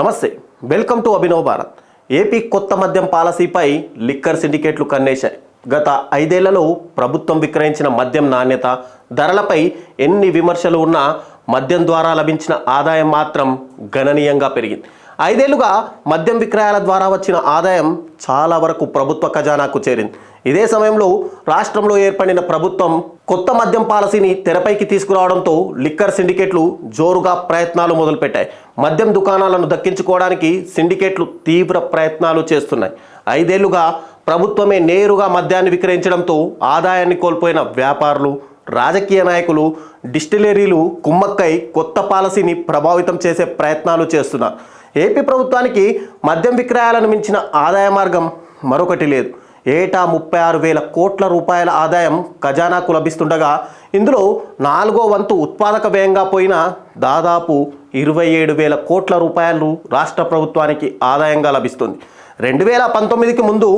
Namaste. Welcome to Abhinav Bharat AP కొత్త మద్యం పాలసీపై liquor సిండికేట్లు కన్నేశాయి. గత ఐదేళ్ళలో ప్రభుత్వం విక్రయించిన మద్యం నాణ్యత ధరలపై ఎన్ని విమర్శలు ఉన్నా మద్యం ద్వారా లభించిన ఆదాయం మాత్రం గణనీయంగా పెరిగింది. ఐదేళ్ళుగా మద్యం విక్రయాల ద్వారా వచ్చిన ఆదాయం చాలా వరకు ప్రభుత్వ ఖజానాకు చేరింది. ఇదే సమయంలో రాష్ట్రంలో ఏర్పడిన ప్రభుత్వం కొత్త మద్యం పాలసీని తెరపైకి తీసుకురావడంతో లిక్కర్ సిండికేట్లు జోరుగా ప్రయత్నాలు మొదలుపెట్టాయి. మద్యం దుకాణాలను దక్కించుకోవడానికి సిండికేట్లు తీవ్ర ప్రయత్నాలు చేస్తున్నాయి. ఐదేళ్ళుగా ప్రభుత్వమే నేరుగా మద్యాన్ని విక్రయించడంతో ఆదాయాన్ని కోల్పోయిన వ్యాపారులు రాజకీయ నాయకులు డిస్టిలరీలు కుమ్మక్కై కొత్త పాలసీని ప్రభావితం చేసే ప్రయత్నాలు చేస్తున్నారు. ఏపీ ప్రభుత్వానికి మద్యం విక్రయాలను మించిన ఆదాయ మార్గం మరొకటి లేదు. ఏటా ముప్పై ఆరు వేల కోట్ల రూపాయల ఆదాయం ఖజానాకు లభిస్తుండగా ఇందులో నాలుగో వంతు ఉత్పాదక వ్యయంగా పోయిన దాదాపు ఇరవై ఏడు వేల కోట్ల రూపాయలు రాష్ట్ర ప్రభుత్వానికి ఆదాయంగా లభిస్తుంది. రెండు వేల పంతొమ్మిదికి ముందు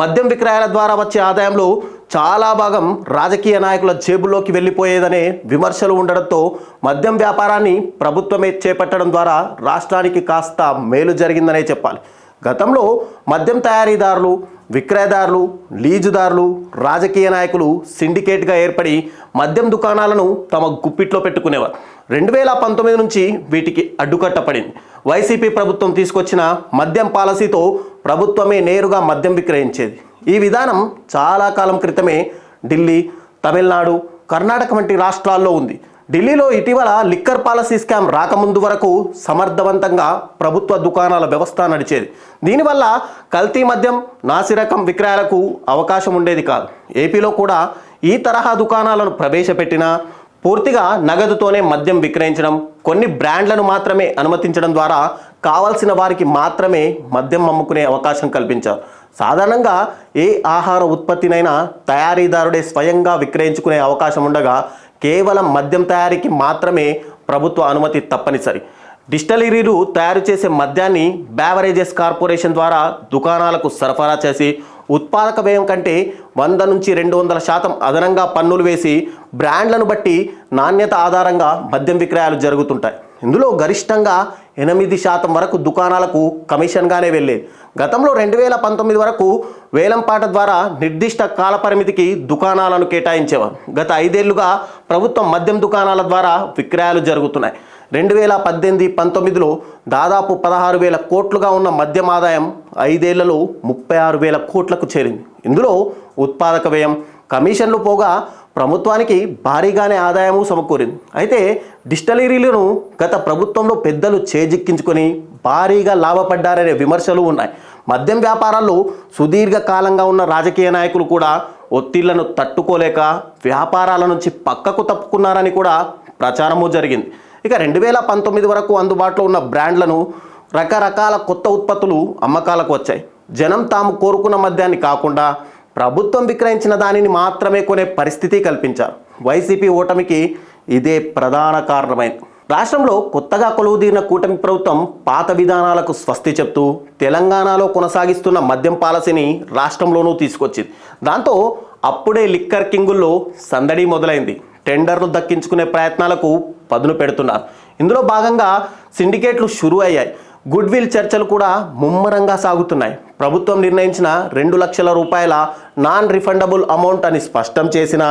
మద్యం విక్రయాల ద్వారా వచ్చే ఆదాయంలో చాలా భాగం రాజకీయ నాయకుల జేబుల్లోకి వెళ్ళిపోయేదనే విమర్శలు ఉండడంతో మద్యం వ్యాపారాన్ని ప్రభుత్వమే చేపట్టడం ద్వారా రాష్ట్రానికి కాస్త మేలు జరిగిందనే చెప్పాలి. గతంలో మద్యం తయారీదారులు విక్రయదారులు లీజుదారులు రాజకీయ నాయకులు సిండికేట్గా ఏర్పడి మద్యం దుకాణాలను తమ గుప్పిట్లో పెట్టుకునేవారు. రెండు వేల పంతొమ్మిది నుంచి వీటికి అడ్డుకట్ట పడింది వైసీపీ ప్రభుత్వం తీసుకొచ్చిన మద్యం పాలసీతో ప్రభుత్వమే నేరుగా మద్యం విక్రయించేది. ఈ విధానం చాలా కాలం క్రితమే ఢిల్లీ తమిళనాడు కర్ణాటక వంటి రాష్ట్రాల్లో ఉంది. ఢిల్లీలో ఇటీవల లిక్కర్ పాలసీ స్కామ్ రాకముందు వరకు సమర్థవంతంగా ప్రభుత్వ దుకాణాల వ్యవస్థ నడిచేది. దీనివల్ల కల్తీ మద్యం నాసిరకం విక్రయాలకు అవకాశం ఉండేది కాదు. ఏపీలో కూడా ఈ తరహా దుకాణాలను ప్రవేశపెట్టినా పూర్తిగా నగదుతోనే మద్యం విక్రయించడం కొన్ని బ్రాండ్లను మాత్రమే అనుమతించడం ద్వారా కావాల్సిన వారికి మాత్రమే మద్యం అమ్ముకునే అవకాశం కల్పించారు. సాధారణంగా ఏ ఆహార ఉత్పత్తినైనా తయారీదారుడే స్వయంగా విక్రయించుకునే అవకాశం ఉండగా కేవలం మద్యం తయారీకి మాత్రమే ప్రభుత్వ అనుమతి తప్పనిసరి. డిస్టలరీలు తయారు చేసే మద్యాన్ని బ్యావరేజెస్ కార్పొరేషన్ ద్వారా దుకాణాలకు సరఫరా చేసి ఉత్పాదక వ్యయం కంటే వంద నుంచి రెండు వందల శాతం అదనంగా పన్నులు వేసి బ్రాండ్లను బట్టి నాణ్యత ఆధారంగా మద్యం విక్రయాలు జరుగుతుంటాయి. ఇందులో గరిష్టంగా ఎనిమిది శాతం వరకు దుకాణాలకు కమిషన్గానే వెళ్ళేది గతంలో రెండు వేల పంతొమ్మిది వరకు వేలంపాట ద్వారా నిర్దిష్ట కాలపరిమితికి దుకాణాలను కేటాయించేవారు. గత ఐదేళ్ళుగా ప్రభుత్వం మద్యం దుకాణాల ద్వారా విక్రయాలు జరుగుతున్నాయి. రెండు వేల పద్దెనిమిది పంతొమ్మిదిలో దాదాపు పదహారు వేల కోట్లుగా ఉన్న మద్యం ఆదాయం ఐదేళ్ళలో ముప్పై ఆరు వేల కోట్లకు చేరింది. ఇందులో ఉత్పాదక వ్యయం కమిషన్లు పోగా ప్రభుత్వానికి భారీగానే ఆదాయము సమకూరింది. అయితే డిస్టలరీలను గత ప్రభుత్వంలో పెద్దలు చేజిక్కించుకొని భారీగా లాభపడ్డారనే విమర్శలు ఉన్నాయి. మద్యం వ్యాపారాల్లో సుదీర్ఘకాలంగా ఉన్న రాజకీయ నాయకులు కూడా ఒత్తిళ్ళను తట్టుకోలేక వ్యాపారాల నుంచి పక్కకు తప్పుకున్నారని కూడా ప్రచారము జరిగింది. ఇక రెండు వేల పంతొమ్మిది వరకు అందుబాటులో ఉన్న బ్రాండ్లను రకరకాల కొత్త ఉత్పత్తులు అమ్మకాలకు వచ్చాయి. జనం తాము కోరుకున్న మద్యాన్ని కాకుండా ప్రభుత్వం విక్రయించిన దానిని మాత్రమే కొనే పరిస్థితి కల్పించారు. వైసీపీ ఓటమికి ఇదే ప్రధాన కారణమైంది. రాష్ట్రంలో కొత్తగా కొలువుదీరిన కూటమి ప్రభుత్వం పాత విధానాలకు స్వస్తి చెప్తూ తెలంగాణలో కొనసాగిస్తున్న మద్యం పాలసీని రాష్ట్రంలోనూ తీసుకొచ్చింది. దాంతో అప్పుడే లిక్కర్ కింగుల్లో సందడి మొదలైంది. టెండర్లు దక్కించుకునే ప్రయత్నాలకు పదును పెడుతున్నారు. ఇందులో భాగంగా సిండికేట్లు షురు అయ్యాయి. గుడ్ విల్ చర్చలు కూడా ముమ్మరంగా సాగుతున్నాయి. ప్రభుత్వం నిర్ణయించిన రెండు లక్షల రూపాయల నాన్ రిఫండబుల్ అమౌంట్ అని స్పష్టం చేసిన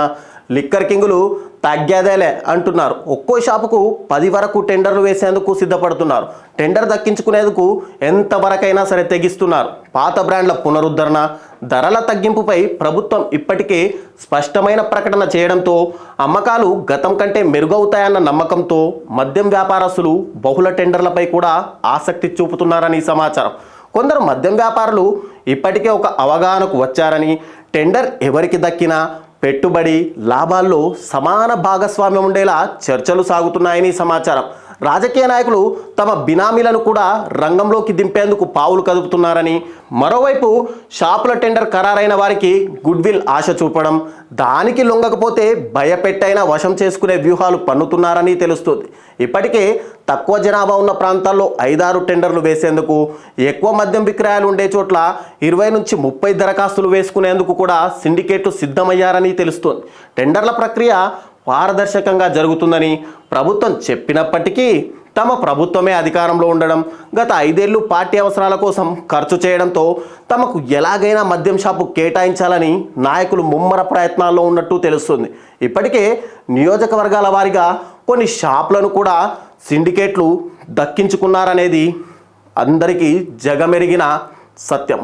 లిక్కర్ కింగులు తగ్గేదేలే అంటున్నారు. ఒక్కో షాపుకు పది వరకు టెండర్లు వేసేందుకు సిద్ధపడుతున్నారు. టెండర్ దక్కించుకునేందుకు ఎంతవరకైనా సరే తెగిస్తున్నారు. పాత బ్రాండ్ల పునరుద్ధరణ ధరల తగ్గింపుపై ప్రభుత్వం ఇప్పటికే స్పష్టమైన ప్రకటన చేయడంతో అమ్మకాలు గతం కంటే మెరుగవుతాయన్న నమ్మకంతో మద్యం వ్యాపారస్తులు బహుళ టెండర్లపై కూడా ఆసక్తి చూపుతున్నారని సమాచారం. కొందరు మద్యం వ్యాపారులు ఇప్పటికే ఒక అవగాహనకు వచ్చారని టెండర్ ఎవరికి దక్కినా పెట్టుబడి లాభాల్లో సమాన భాగస్వామ్యం ఉండేలా చర్చలు సాగుతున్నాయని సమాచారం. రాజకీయ నాయకులు తమ బినామీలను కూడా రంగంలోకి దింపేందుకు పావులు కదుపుతున్నారని మరోవైపు షాపుల టెండర్ ఖరారైన వారికి గుడ్ విల్ ఆశ చూపడం దానికి లొంగకపోతే భయపెట్టైనా వశం చేసుకునే వ్యూహాలు పన్నుతున్నారని తెలుస్తుంది. ఇప్పటికే తక్కువ జనాభా ఉన్న ప్రాంతాల్లో ఐదారు టెండర్లు వేసేందుకు ఎక్కువ మద్యం విక్రయాలు ఉండే చోట్ల ఇరవై నుంచి ముప్పై దరఖాస్తులు వేసుకునేందుకు కూడా సిండికేట్లు సిద్ధమయ్యారని తెలుస్తోంది. టెండర్ల ప్రక్రియ పారదర్శకంగా జరుగుతుందని ప్రభుత్వం చెప్పినప్పటికీ తమ ప్రభుత్వమే అధికారంలో ఉండడం గత ఐదేళ్ళు పార్టీ అవసరాల కోసం ఖర్చు చేయడంతో తమకు ఎలాగైనా మద్యం షాపు కేటాయించాలని నాయకులు ముమ్మర ప్రయత్నాల్లో ఉన్నట్టు తెలుస్తుంది. ఇప్పటికే నియోజకవర్గాల వారిగా కొన్ని షాపులను కూడా సిండికేట్లు దక్కించుకున్నారనేది అందరికీ జగమెరిగిన సత్యం.